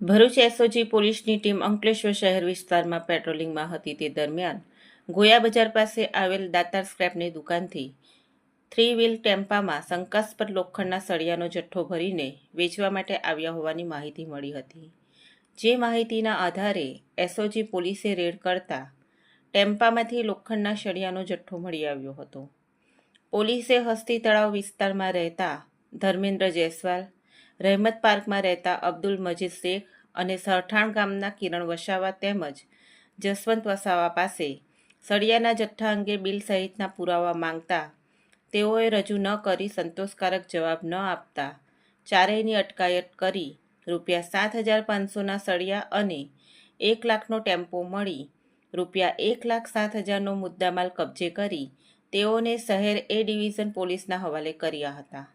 Bharuch SOG પોલીસની team Ankleshwar શહેર વિસ્તારમાં પેટ્રોલિંગમાં હતી તે દરમિયાન ગોયા બજાર પાસે આવેલ દાતાર સ્ક્રેપની દુકાનથી થ્રી વ્હીલ ટેમ્પામાં શંકાસ્પદ લોખંડના સળિયાનો જથ્થો ભરીને વેચવા માટે આવ્યા હોવાની માહિતી મળી હતી. જે માહિતીના આધારે એસઓજી પોલીસે રેડ કરતા ટેમ્પામાંથી લોખંડના સળિયાનો જથ્થો મળી આવ્યો હતો. પોલીસે હસ્તી તળાવ વિસ્તારમાં રહેતા ધર્મેન્દ્ર જયસ્વાલ, રહેમત પાર્કમાં રહેતા અબ્દુલ મજીદ શેખ અને સરઠાણ ગામના કિરણ વસાવા તેમજ જસવંત વસાવા પાસે સળિયાના જથ્થા અંગે બિલ સહિતના પુરાવા માંગતા તેઓએ રજૂ ન કરી સંતોષકારક જવાબ ન આપતા ચારેયની અટકાયત કરી રૂપિયા સાત હજાર પાંચસોના સળિયા અને એક લાખનો ટેમ્પો મળી રૂપિયા એક લાખ સાત હજારનો મુદ્દામાલ કબજે કરી તેઓને શહેર એ ડિવિઝન પોલીસના હવાલે કર્યા હતા.